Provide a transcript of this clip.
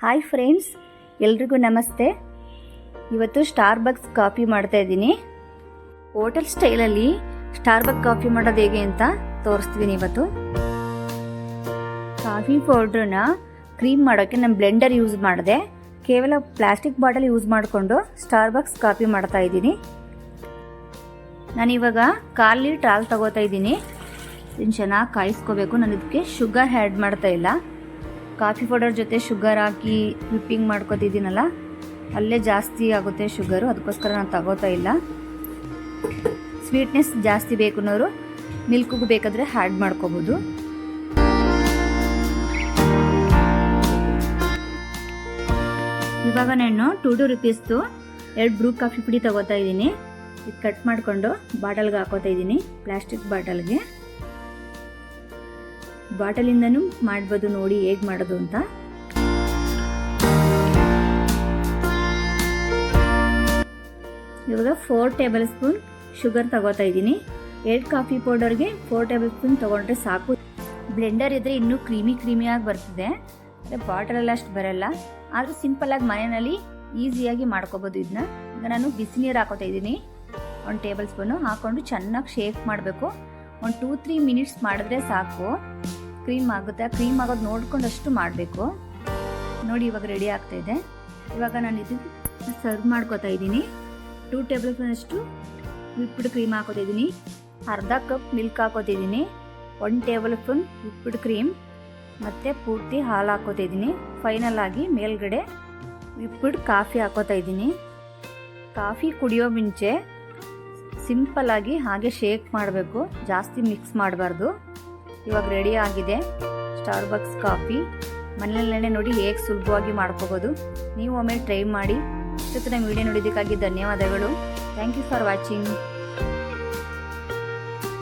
Hi friends ಎಲ್ರಿಗೂ ನಮಸ್ತೆ. ಇವತ್ತು ಸ್ಟಾರ್ ಬಕ್ಸ್ ಕಾಫಿ ಮಾಡ್ತಾ ಇದ್ದೀನಿ. ಹೋಟೆಲ್ ಸ್ಟೈಲಲ್ಲಿ ಸ್ಟಾರ್ ಬಕ್ ಕಾಫಿ ಮಾಡೋದು ಹೇಗೆ ಅಂತ ತೋರಿಸ್ತೀನಿ ಇವತ್ತು. ಕಾಫಿ ಪೌಡ್ರನ್ನ ಕ್ರೀಮ್ ಮಾಡೋಕ್ಕೆ ನಾನು ಬ್ಲೆಂಡರ್ ಯೂಸ್ ಮಾಡಿದೆ. ಕೇವಲ ಪ್ಲಾಸ್ಟಿಕ್ ಬಾಟಲ್ ಯೂಸ್ ಮಾಡಿಕೊಂಡು ಸ್ಟಾರ್ ಬಕ್ಸ್ ಕಾಫಿ ಮಾಡ್ತಾ ಇದ್ದೀನಿ. ನಾನಿವಾಗ ಕಾಲು ಲೀಟ್ರ್ ಹಾಲು ತಗೋತಾ ಇದ್ದೀನಿ. ಇದನ್ನು ಚೆನ್ನಾಗಿ ಕಾಯಿಸ್ಕೋಬೇಕು, ನಾನು ಇದಕ್ಕೆ ಶುಗರ್ ಆ್ಯಡ್ ಮಾಡ್ತಾ ಇಲ್ಲ. ಕಾಫಿ ಪೌಡರ್ ಜೊತೆ ಶುಗರ್ ಹಾಕಿ ವಿಪ್ಪಿಂಗ್ ಮಾಡ್ಕೊತಿದ್ದೀನಲ್ಲ, ಅಲ್ಲೇ ಜಾಸ್ತಿ ಆಗುತ್ತೆ ಶುಗರು, ಅದಕ್ಕೋಸ್ಕರ ನಾನು ತಗೋತಾ ಇಲ್ಲ. ಸ್ವೀಟ್ನೆಸ್ ಜಾಸ್ತಿ ಬೇಕು ಅನ್ನೋರು ಮಿಲ್ಕ್ಗೂ ಬೇಕಾದರೆ ಹ್ಯಾಡ್ ಮಾಡ್ಕೋಬೋದು. ಇವಾಗ ನಾನು ಟೂ ಟು ರುಪೀಸ್ದು ಎರಡು ಬ್ರೂ ಕಾಫಿ ಪುಡಿ ತಗೋತಾ ಇದ್ದೀನಿ. ಇದು ಕಟ್ ಮಾಡಿಕೊಂಡು ಬಾಟಲ್ಗೆ ಹಾಕೋತಾ ಇದ್ದೀನಿ ಪ್ಲಾಸ್ಟಿಕ್ ಬಾಟಲ್ಗೆ. ಬಾಟಲಿಂದನೂ ಮಾಡ್ಬೋದು ನೋಡಿ ಹೇಗೆ ಮಾಡೋದು ಅಂತ. ಇವಾಗ ಫೋರ್ ಟೇಬಲ್ ಸ್ಪೂನ್ ಶುಗರ್ ತಗೋತಾ ಇದ್ದೀನಿ. ಎರಡು ಕಾಫಿ ಪೌಡರ್ಗೆ ಫೋರ್ ಟೇಬಲ್ ಸ್ಪೂನ್ ತೊಗೊಂಡ್ರೆ ಸಾಕು. ಬ್ಲೆಂಡರ್ ಇದ್ದರೆ ಇನ್ನೂ ಕ್ರೀಮಿ ಕ್ರೀಮಿಯಾಗಿ ಬರ್ತದೆ. ಬಾಟಲಲ್ಲಿ ಅಷ್ಟು ಬರಲ್ಲ. ಆದರೂ ಸಿಂಪಲ್ಲಾಗಿ ಮನೆಯಲ್ಲಿ ಈಸಿಯಾಗಿ ಮಾಡ್ಕೋಬೋದು ಇದನ್ನ ಈಗ ನಾನು ಬಿಸಿ ನೀರು ಹಾಕೋತಾ ಇದ್ದೀನಿ. ಒಂದು ಟೇಬಲ್ ಸ್ಪೂನು ಹಾಕ್ಕೊಂಡು ಚೆನ್ನಾಗಿ ಶೇಕ್ ಮಾಡಬೇಕು. ಒಂದು ಟೂ ತ್ರೀ ಮಿನಿಟ್ಸ್ ಮಾಡಿದ್ರೆ ಸಾಕು. ಕ್ರೀಮ್ ಆಗುತ್ತೆ. ಆ ಕ್ರೀಮ್ ಆಗೋದು ನೋಡ್ಕೊಂಡಷ್ಟು ಮಾಡಬೇಕು. ನೋಡಿ ಇವಾಗ ರೆಡಿ ಆಗ್ತಾ ಇದೆ. ಇವಾಗ ನಾನು ಇದು ಸರ್ವ್ ಮಾಡ್ಕೋತಾ ಇದ್ದೀನಿ. ಟೂ ಟೇಬಲ್ ಸ್ಪೂನ್ ಅಷ್ಟು ವಿಪ್ಡ್ ಕ್ರೀಮ್ ಹಾಕೋತಿದ್ದೀನಿ ಅರ್ಧ ಕಪ್ ಮಿಲ್ಕ್ ಹಾಕೋತಿದ್ದೀನಿ one tablespoon whipped cream ಮತ್ತು ಪೂರ್ತಿ ಹಾಲು ಹಾಕೋತಿದ್ದೀನಿ ಫೈನಲ್ ಆಗಿ ಮೇಲ್ಗಡೆ ವಿಪ್ಡ್ ಕಾಫಿ ಹಾಕೋತಾ ಇದ್ದೀನಿ. ಕಾಫಿ ಕುಡಿಯೋ ಮುಂಚೆ ಸಿಂಪಲ್ ಆಗಿ ಹಾಗೆ ಶೇಕ್ ಮಾಡಬೇಕು. ಜಾಸ್ತಿ ಮಿಕ್ಸ್ ಮಾಡಬಾರ್ದು. ಇವಾಗ ರೆಡಿ ಆಗಿದೆ. ಸ್ಟಾರ್ ಬಕ್ಸ್ ಕಾಫಿ ಮನೆಯಲ್ಲೇ ನೋಡಿ ಹೇಗೆ ಸುಲಭವಾಗಿ ಮಾಡ್ಕೋಬೋದು. ನೀವು ಒಮ್ಮೆ ಟ್ರೈ ಮಾಡಿ. ಇಷ್ಟೊತ್ತಿನ ವಿಡಿಯೋ ನೋಡಿದ್ದಕ್ಕಾಗಿ ಧನ್ಯವಾದಗಳು. Thank you for watching